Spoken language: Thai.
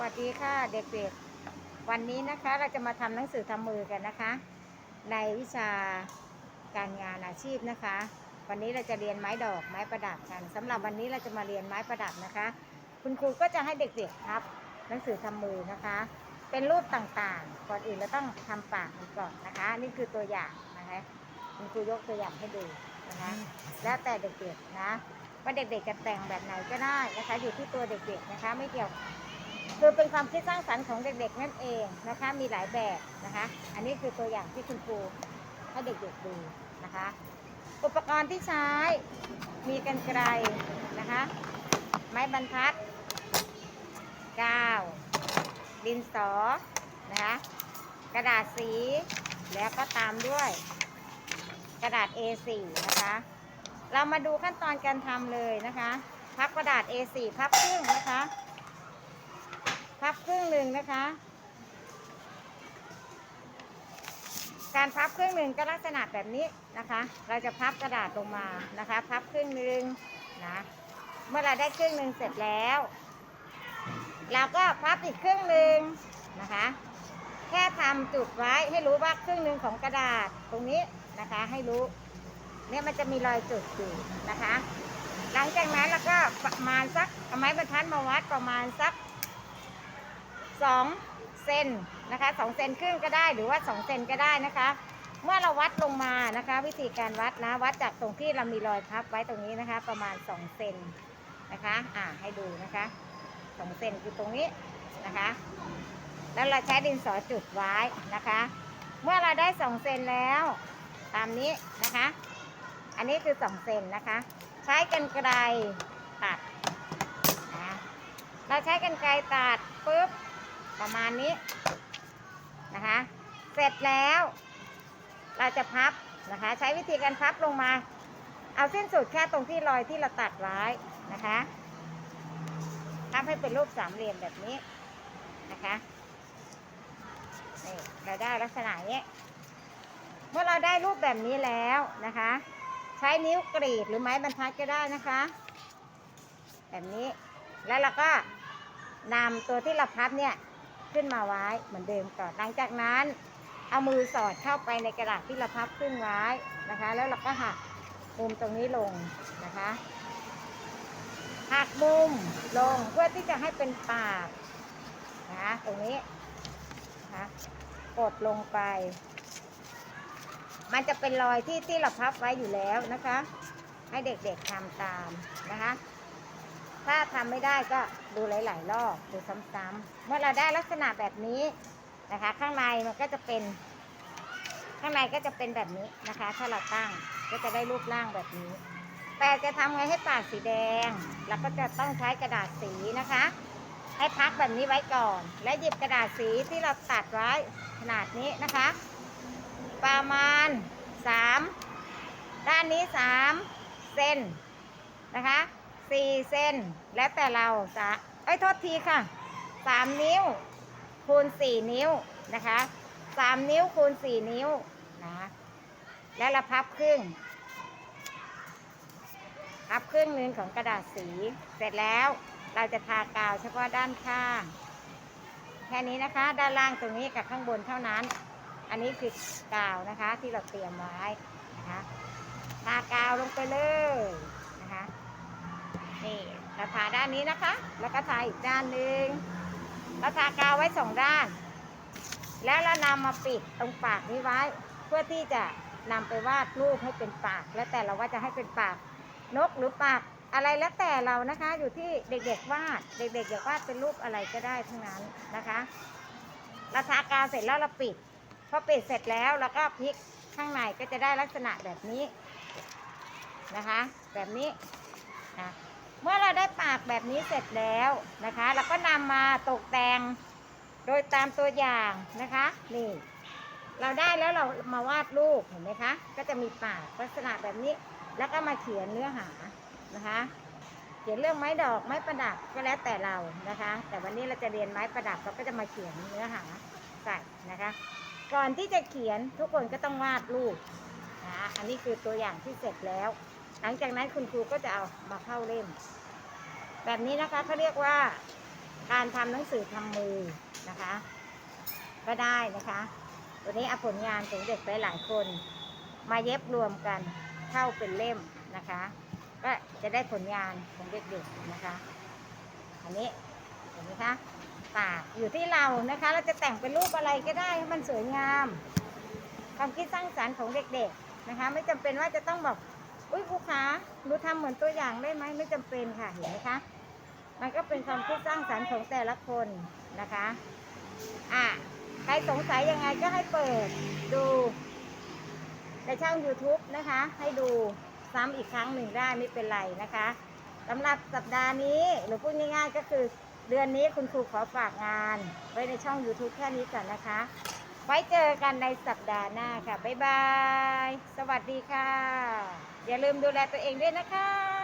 วัสดีค่ะเด็กๆ วันนี้นะคะเราจะมาทำหนังสือทำมือกันนะคะ ในวิชาการงานอาชีพนะคะ วันนี้เราจะเรียนไม้ดอกไม้ประดับกันสำหรับวันนี้เราจะมาเรียนไม้ประดับนะคะ คุณครูก็จะให้เด็กๆครับ หนังสือทำมือนะคะ เป็นรูปต่างๆ ก่อนอื่นเราต้องทำปากมันก่อนนะคะ นี่คือตัวอย่างนะคะคุณครูยกตัวอย่างให้ดูนะคะแล้วแต่เด็กๆนะว่าเด็กๆจะแต่งแบบไหนก็ได้นะคะ อยู่ที่ตัวเด็กๆนะคะ ไม่เกี่ยว คือเป็นความคิดสร้างสรรค์ของเด็กๆนั่นเองนะคะ มีหลายแบบนะคะ อันนี้คือตัวอย่างที่คุณครูให้เด็กๆดูนะคะ อุปกรณ์ที่ใช้มีกันไกรนะคะ ไม้บรรทัดกาวดินสอนะคะกระดาษสี แล้วก็ตามด้วยกระดาษ A4 นะคะ เรามาดูขั้นตอนการทำเลยนะคะ พับกระดาษ A4 พับครึ่งนะคะ พับครึ่งหนึ่งนะคะ การพับครึ่งหนึ่งก็ลักษณะแบบนี้นะคะ เราจะพับกระดาษลงมานะคะ พับครึ่งหนึ่งนะ เมื่อเราได้ครึ่งหนึ่งเสร็จแล้ว เราก็พับอีกครึ่งหนึ่งนะคะ แค่ทำจุดไว้ให้รู้ว่าครึ่งหนึ่งของกระดาษตรงนี้นะคะ ให้รู้ เนี่ยมันจะมีรอยจุดอยู่นะคะ หลังจากนั้นเราก็ประมาณสักเอาไม้บรรทัดมาวัดประมาณสัก สองเซนนะคะสองเซนครึ่งก็ได้หรือว่าสองเซนก็ได้นะคะ เมื่อเราวัดลงมานะคะ วิธีการวัดนะวัดจากตรงที่เรามีรอยพับไว้ตรงนี้นะคะ ประมาณสองเซนนะคะอ่าให้ดูนะคะสองเซนคือตรงนี้นะคะ แล้วเราใช้ดินสอจุดไว้นะคะ เมื่อเราได้สองเซนแล้ว ตามนี้นะคะ อันนี้คือสองเซนนะคะ ใช้กันไกรตัดนะเราใช้กันไกรตัดปุ๊บ ประมาณนี้นะคะ เสร็จแล้ว เราจะพับนะคะ ใช้วิธีการพับลงมา เอาสิ้นสุดแค่ตรงที่รอยที่เราตัดไว้นะคะพับให้เป็นรูปสามเหลี่ยมแบบนี้นะคะนี่เราได้ลักษณะนี้เมื่อเราได้รูปแบบนี้แล้วนะคะ ใช้นิ้วกรีดหรือไม้บรรทัดก็ได้นะคะ แบบนี้แล้วเราก็นำตัวที่เราพับเนี่ย ขึ้นมาไว้เหมือนเดิมก่อนหลังจากนั้นเอามือสอดเข้าไปในกระดาษที่เราพับขึ้นไว้นะคะ แล้วเราก็หักมุมตรงนี้ลงนะคะหักมุมลงเพื่อที่จะให้เป็นปากนะคะตรงนี้นะคะกดลงไป มันจะเป็นรอยที่ที่เราพับไว้อยู่แล้วนะคะ ให้เด็กๆทำตามนะคะ ถ้าทำไม่ได้ก็ดูหลาย ๆ รอบดูซ้ำๆเมื่อเราได้ลักษณะแบบนี้นะคะ ข้างในมันก็จะเป็น ข้างในก็จะเป็นแบบนี้นะคะ ถ้าเราตั้งก็จะได้รูปร่างแบบนี้ แต่จะทำไงให้ปากสีแดงเราก็จะต้องใช้กระดาษสีนะคะ ให้พักแบบนี้ไว้ก่อน และหยิบกระดาษสีที่เราตัดไว้ขนาดนี้นะคะ ประมาณ 3 ด้านนี้ 3 เซนนะคะ 4เซนแล้วแต่เราจะเอ้โทษทีค่ะ3นิ้ว คูณ4นิ้วนะคะ3นิ้วคูณ4นิ้วนะแล้วเราพับครึ่ง พับครึ่งหนึ่งของกระดาษสี เสร็จแล้วเราจะทากาวเฉพาะด้านข้าง แค่นี้นะคะ ด้านล่างตรงนี้กับข้างบนเท่านั้น อันนี้คือกาวนะคะที่เราเตรียมไว้นะคะทากาวลงไปเลย เราทาด้านนี้นะคะ แล้วก็ทาอีกด้านหนึ่งเราทากาวไว้สองด้าน แล้วเรานำมาปิดตรงปากนี้ไว้ เพื่อที่จะนำไปวาดรูปให้เป็นปาก แล้วแต่เราว่าจะให้เป็นปากนกหรือปากอะไรแล้วแต่เรานะคะ อยู่ที่เด็กๆวาด เด็กๆอยากวาดเป็นรูปอะไรก็ได้ทั้งนั้นนะคะเราทากาวเสร็จแล้วเราปิดพอปิดเสร็จแล้วเราก็พลิกข้างในก็จะได้ลักษณะแบบนี้นะคะ แบบนี้นะ เมื่อเราได้ปากแบบนี้เสร็จแล้วนะคะเราก็นำมาตกแต่งโดยตามตัวอย่างนะคะนี่เราได้แล้วเรามาวาดรูปเห็นไหมคะ ก็จะมีปากลักษณะแบบนี้ แล้วก็มาเขียนเนื้อหานะคะ เขียนเรื่องไม้ดอกไม้ประดับก็แล้วแต่เรานะคะ แต่วันนี้เราจะเรียนไม้ประดับเราก็จะมาเขียนเนื้อหาใส่นะคะ ก่อนที่จะเขียนทุกคนก็ต้องวาดรูปนะอันนี้คือตัวอย่างที่เสร็จแล้ว หลังจากนั้นคุณครูก็จะเอามาเข้าเล่ม แบบนี้นะคะเขาเรียกว่าการทำหนังสือทำมือนะคะ ก็ได้นะคะตัวนี้เอาผลงานของเด็กไปหลายคน มาเย็บรวมกันเข้าเป็นเล่มนะคะ ก็จะได้ผลงานของเด็กๆนะคะ อันนี้เห็นไหมคะปากอยู่ที่เรานะคะ เราจะแต่งเป็นรูปอะไรก็ได้ให้มันสวยงาม ความคิดสร้างสรรค์ของเด็กๆนะคะ ไม่จำเป็นว่าจะต้องบอก อุ้ยครูคะหนูทำเหมือนตัวอย่างได้ไหมไม่จำเป็นค่ะเห็นไหมคะมันก็เป็นความคิดสร้างสรรค์ของแต่ละคนนะคะอะใครสงสัยยังไงก็ให้เปิดดูในช่อง YouTube นะคะ ให้ดูซ้ำอีกครั้งหนึ่งได้ไม่เป็นไรนะคะสำหรับสัปดาห์นี้หรือพูดง่ายๆก็คือเดือนนี้คุณครูขอฝากงาน ไว้ในช่อง YouTube แค่นี้ก่อนนะคะ ไว้เจอกันในสัปดาห์หน้าค่ะ บ๊ายบาย สวัสดีค่ะ อย่าลืมดูแลตัวเองด้วยนะคะ